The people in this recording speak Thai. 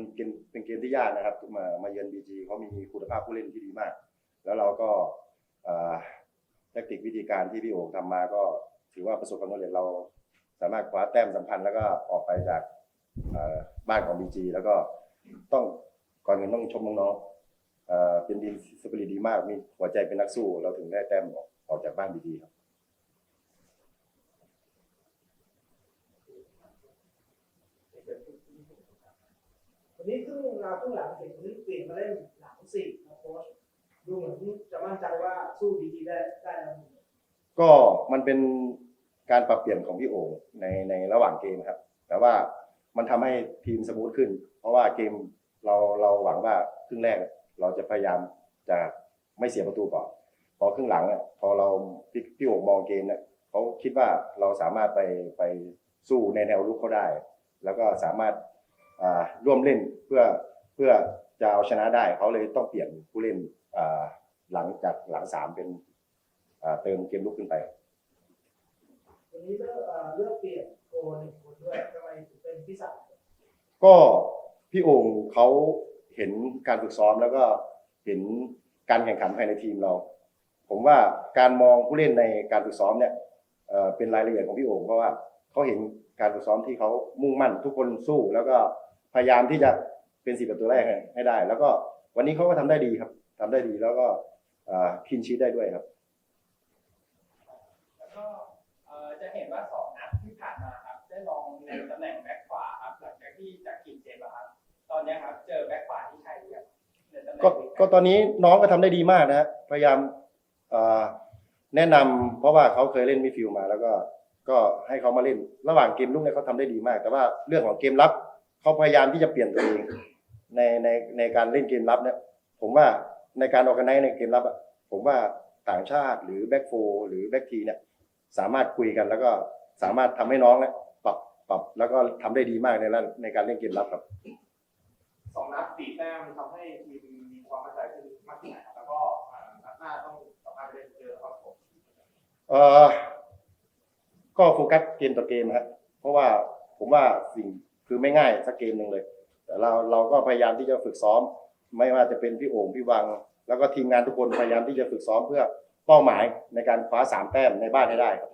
มันเป็นเป็นเกมที่ยากนะครับ มามาเยือนบีจีเขามีคุณภาพผู้เล่นที่ดีมาก แล้วเราก็เอ่อแทคติกวิธีการที่พี่โอ่งทำมาก็ถือว่าประสบความสำเร็จเราสามารถคว้าแต้มสำคัญแล้วก็ออกไปจากบ้านของบีจีแล้วก็ต้องก่อนอื่นต้องชมน้องๆเป็นทีสปิริตดีมากมีหัวใจเป็นนักสู้ เราถึงได้แต้มออกออกจากบ้านบีจีครับ วันนี้ครึ่งเราครึ่งหลังเห็นวันนี้เปลี่ยนมาเล่นหลังสี่นะโค้ชดูเหมือนจะมั่นใจว่าสู้บีจีได้ได้แล้วก็มันเป็นการปรับเปลี่ยนของพี่โอ่งในในระหว่างเกมครับ แต่ว่ามันทำให้ทีมสมูทขึ้น เพราะว่าเกมเราเราหวังว่าครึ่งแรกเราจะพยายามจะไม่เสียประตูก่อนพอครึ่งหลังอะพอเราพี่พี่โอ่งมองเกมเนี่ยเขาคิดว่าเราสามารถไปไปสู้ในแนวรุกเขาได้ แล้วก็สามารถ ร่วมเล่นเพื่อเพื่อจะเอาชนะได้เขาเลยต้องเปลี่ยนผู้เล่นอ่าหลังจากหลังสามเป็นอ่าเติมเกมลุกขึ้นไปวันนี้เลือกเอ่อเลือกเปลี่ยนโกหนึ่งคนด้วยทำไมถึงเป็นพิศาจก็พี่โอ่งเขาเห็นการฝึกซ้อมแล้วก็เห็นการแข่งขันภายในทีมเรา ผมว่าการมองผู้เล่นในการฝึกซ้อมเนี่ยเอ่อเป็นรายละเอียดของพี่โอ่งเพราะว่าเขาเห็นการฝึกซ้อมที่เขามุ่งมั่นทุกคนสู้แล้วก็ พยายามที่จะเป็นสี่ประตูแรกให้ให้ได้ แล้วก็วันนี้เขาก็ทำได้ดีครับทำได้ดีแล้วก็คินชีได้ด้วยครับแล้วก็เอ่อจะเห็นว่าสองนัดที่ผ่านมาครับได้ลองในตำแหน่งแบ็คขวาครับหลังจากที่จากกินเจ็บอะครับตอนเนี้ยครับเจอแบ็คขวาที่ใครครับในตำแหน่งก็ก็ตอนนี้น้องก็ทำได้ดีมากนะฮะพยายามเอ่อแนะนำเพราะว่าเขาเคยเล่นมิดฟิลด์มา แล้วก็ก็ให้เขามาเล่นระหว่างเกมลุกเนี่ยเขาทำได้ดีมาก แต่ว่าเรื่องของเกมรับ เขาพยายามที่จะเปลี่ยนตัวเองในในในการเล่นเกมรับเนี่ย ผมว่าในการออกกันไนในเกมรับอะผมว่าต่างชาติหรือแบ็กโฟหรือแบ็กทีเนี่ย สามารถคุยกันแล้วก็สามารถทำให้น้องเนี่ยปรับปรับแล้วก็ทำได้ดีมากในด้านในการเล่นเกมรับครับสองนัดสี่แต้มทำให้ทีมมีความมั่นใจขึ้นมากขึ้นนะครับแล้วก็อ่านัดหน้าต้องสามารถไปเล่นเจอครับผมเอ่อก็โฟกัสเกมต่อเกมครับเพราะว่าผมว่าสิ่ง คือไม่ง่ายสักเกมหนึ่งเลย แต่เราเราก็พยายามที่จะฝึกซ้อม ไม่ว่าจะเป็นพี่โอ่งพี่วัง แล้วก็ทีมงานทุกคนพยายามที่จะฝึกซ้อมเพื่อเป้าหมายในการคว้าสามแต้มในบ้านให้ได้ครับ